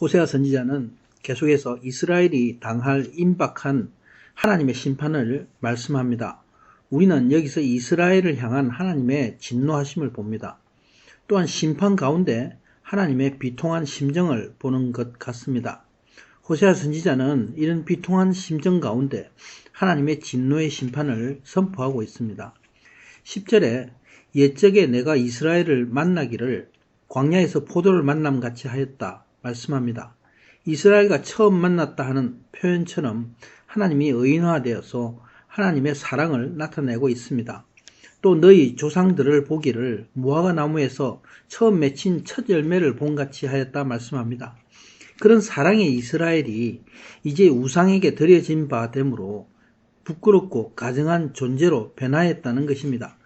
호세아 선지자는 계속해서 이스라엘이 당할 임박한 하나님의 심판을 말씀합니다. 우리는 여기서 이스라엘을 향한 하나님의 진노하심을 봅니다. 또한 심판 가운데 하나님의 비통한 심정을 보는 것 같습니다. 호세아 선지자는 이런 비통한 심정 가운데 하나님의 진노의 심판을 선포하고 있습니다. 10절에 옛적에 내가 이스라엘을 만나기를 광야에서 포도를 만남 같이 하였다 말씀합니다. 이스라엘과 처음 만났다 하는 표현처럼 하나님이 의인화되어서 하나님의 사랑을 나타내고 있습니다. 또 너희 조상들을 보기를 무화과 나무에서 처음 맺힌 첫 열매를 본 같이 하였다 말씀합니다. 그런 사랑의 이스라엘이 이제 우상에게 드려진 바 되므로 부끄럽고 가증한 존재로 변화했다는 것입니다.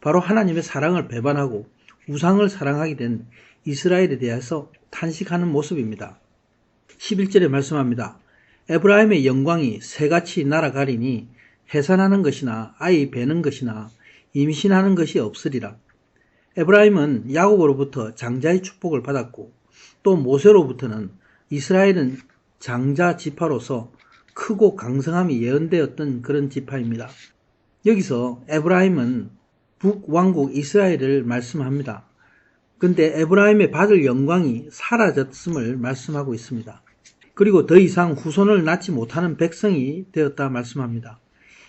바로 하나님의 사랑을 배반하고 우상을 사랑하게 된 이스라엘에 대해서 탄식하는 모습입니다. 11절에 말씀합니다. 에브라임의 영광이 새같이 날아가리니 해산하는 것이나 아이 베는 것이나 임신하는 것이 없으리라. 에브라임은 야곱으로부터 장자의 축복을 받았고 또 모세로부터는 이스라엘은 장자 지파로서 크고 강성함이 예언되었던 그런 지파입니다. 여기서 에브라임은 북왕국 이스라엘을 말씀합니다. 근데 에브라임의 받을 영광이 사라졌음을 말씀하고 있습니다. 그리고 더 이상 후손을 낳지 못하는 백성이 되었다 말씀합니다.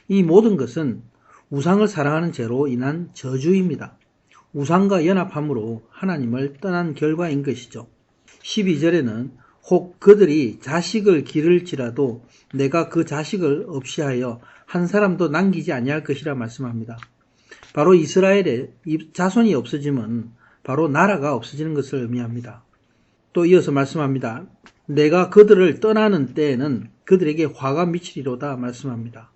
이 모든 것은 우상을 사랑하는 죄로 인한 저주입니다. 우상과 연합함으로 하나님을 떠난 결과인 것이죠. 12절에는 혹 그들이 자식을 기를지라도 내가 그 자식을 없이 하여 한 사람도 남기지 아니할 것이라 말씀합니다. 바로 이스라엘의 자손이 없어지면 바로 나라가 없어지는 것을 의미합니다. 또 이어서 말씀합니다. 내가 그들을 떠나는 때에는 그들에게 화가 미치리로다 말씀합니다.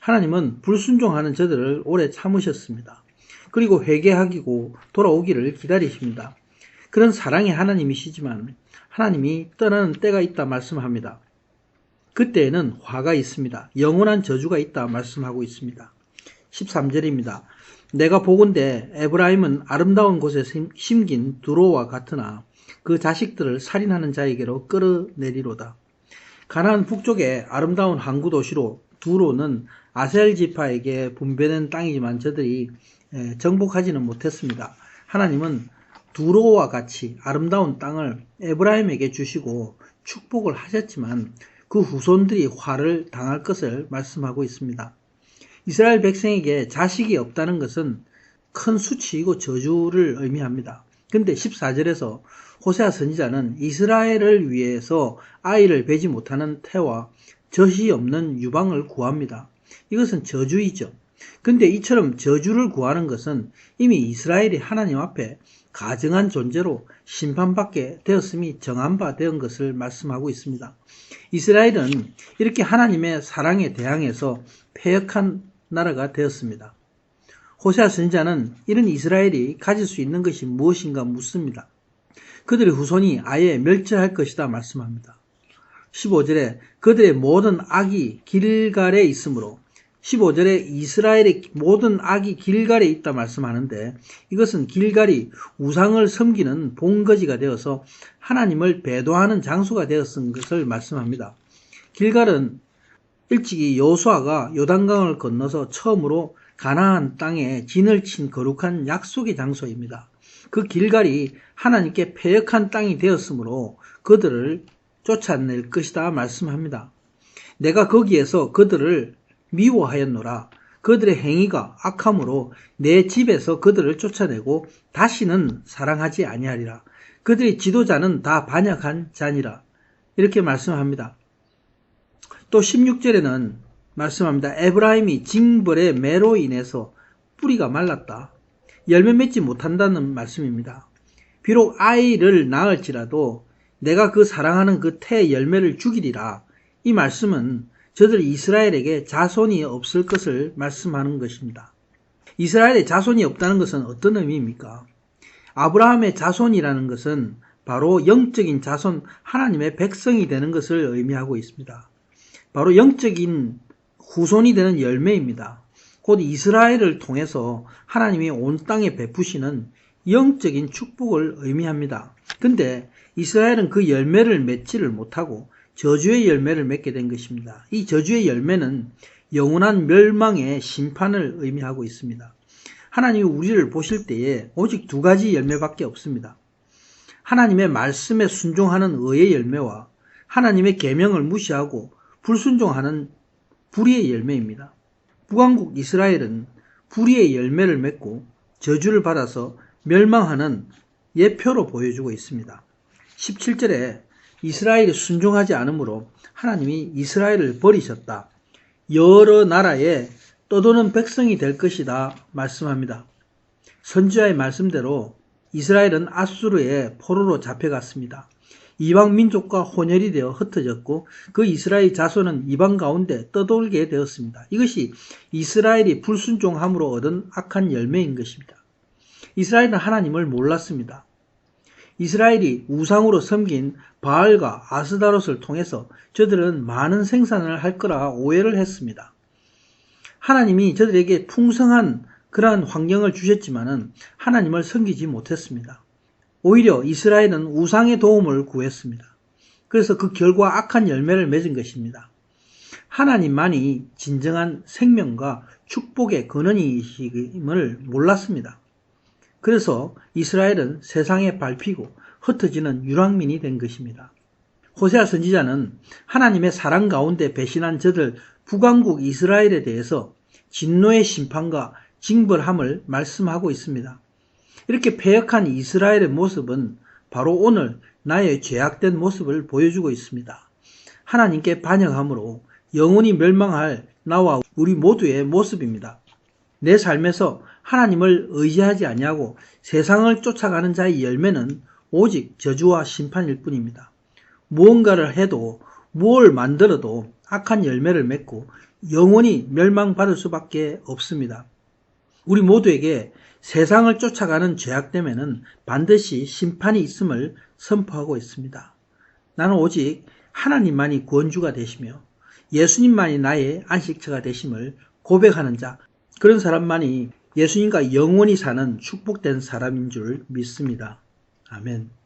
하나님은 불순종하는 저들을 오래 참으셨습니다. 그리고 회개하기고 돌아오기를 기다리십니다. 그런 사랑의 하나님이시지만 하나님이 떠나는 때가 있다 말씀합니다. 그때에는 화가 있습니다. 영원한 저주가 있다 말씀하고 있습니다. 13절입니다. 내가 보건대 에브라임은 아름다운 곳에 심긴 두로와 같으나 그 자식들을 살인하는 자에게로 끌어내리로다. 가나안 북쪽의 아름다운 항구 도시로 두로는 아셀 지파에게 분배된 땅이지만 저들이 정복하지는 못했습니다. 하나님은 두로와 같이 아름다운 땅을 에브라임에게 주시고 축복을 하셨지만 그 후손들이 화를 당할 것을 말씀하고 있습니다. 이스라엘 백성에게 자식이 없다는 것은 큰 수치이고 저주를 의미합니다. 근데 14절에서 호세아 선지자는 이스라엘을 위해서 아이를 베지 못하는 태와 젖이 없는 유방을 구합니다. 이것은 저주이죠. 근데 이처럼 저주를 구하는 것은 이미 이스라엘이 하나님 앞에 가증한 존재로 심판받게 되었음이 정한 바 되은 것을 말씀하고 있습니다. 이스라엘은 이렇게 하나님의 사랑에 대항해서 폐역한 나라가 되었습니다. 호세아 선자는 이런 이스라엘이 가질 수 있는 것이 무엇인가 묻습니다. 그들의 후손이 아예 멸절할 것이다 말씀합니다. 15절에 그들의 모든 악이 길갈에 있으므로 15절에 이스라엘의 모든 악이 길갈에 있다 말씀하는데 이것은 길갈이 우상을 섬기는 본거지가 되어서 하나님을 배도하는 장소가 되었은 것을 말씀합니다. 길갈은 일찍이 여호수아가 요단강을 건너서 처음으로 가나안 땅에 진을 친 거룩한 약속의 장소입니다. 그 길갈이 하나님께 폐역한 땅이 되었으므로 그들을 쫓아낼 것이다 말씀합니다. 내가 거기에서 그들을 미워하였노라. 그들의 행위가 악함으로 내 집에서 그들을 쫓아내고 다시는 사랑하지 아니하리라. 그들의 지도자는 다 반역한 자니라. 이렇게 말씀합니다. 또 16절에는 말씀합니다. 에브라임이 징벌의 매로 인해서 뿌리가 말랐다. 열매 맺지 못한다는 말씀입니다. 비록 아이를 낳을지라도 내가 그 사랑하는 그 태 열매를 죽이리라. 이 말씀은 저들 이스라엘에게 자손이 없을 것을 말씀하는 것입니다. 이스라엘에 자손이 없다는 것은 어떤 의미입니까? 아브라함의 자손이라는 것은 바로 영적인 자손, 하나님의 백성이 되는 것을 의미하고 있습니다. 바로 영적인 후손이 되는 열매입니다. 곧 이스라엘을 통해서 하나님이 온 땅에 베푸시는 영적인 축복을 의미합니다. 근데 이스라엘은 그 열매를 맺지를 못하고 저주의 열매를 맺게 된 것입니다. 이 저주의 열매는 영원한 멸망의 심판을 의미하고 있습니다. 하나님이 우리를 보실 때에 오직 두 가지 열매밖에 없습니다. 하나님의 말씀에 순종하는 의의 열매와 하나님의 계명을 무시하고 불순종하는 불의의 열매입니다. 북왕국 이스라엘은 불의의 열매를 맺고 저주를 받아서 멸망하는 예표로 보여주고 있습니다. 17절에 이스라엘이 순종하지 않으므로 하나님이 이스라엘을 버리셨다. 여러 나라에 떠도는 백성이 될 것이다 말씀합니다. 선지자의 말씀대로 이스라엘은 아수르의 포로로 잡혀갔습니다. 이방 민족과 혼혈이 되어 흩어졌고 그 이스라엘 자손은 이방 가운데 떠돌게 되었습니다. 이것이 이스라엘이 불순종함으로 얻은 악한 열매인 것입니다. 이스라엘은 하나님을 몰랐습니다. 이스라엘이 우상으로 섬긴 바알과 아스다롯을 통해서 저들은 많은 생산을 할 거라 오해를 했습니다. 하나님이 저들에게 풍성한 그러한 환경을 주셨지만은 하나님을 섬기지 못했습니다. 오히려 이스라엘은 우상의 도움을 구했습니다. 그래서 그 결과 악한 열매를 맺은 것입니다. 하나님만이 진정한 생명과 축복의 근원이심을 몰랐습니다. 그래서 이스라엘은 세상에 밟히고 흩어지는 유랑민이 된 것입니다. 호세아 선지자는 하나님의 사랑 가운데 배신한 저들 북왕국 이스라엘에 대해서 진노의 심판과 징벌함을 말씀하고 있습니다. 이렇게 폐역한 이스라엘의 모습은 바로 오늘 나의 죄악된 모습을 보여주고 있습니다. 하나님께 반역함으로 영원히 멸망할 나와 우리 모두의 모습입니다. 내 삶에서 하나님을 의지하지 아니하고 세상을 쫓아가는 자의 열매는 오직 저주와 심판일 뿐입니다. 무언가를 해도 무엇을 만들어도 악한 열매를 맺고 영원히 멸망받을 수밖에 없습니다. 우리 모두에게 세상을 쫓아가는 죄악됨에는 반드시 심판이 있음을 선포하고 있습니다. 나는 오직 하나님만이 구원주가 되시며 예수님만이 나의 안식처가 되심을 고백하는 자, 그런 사람만이 예수님과 영원히 사는 축복된 사람인 줄 믿습니다. 아멘.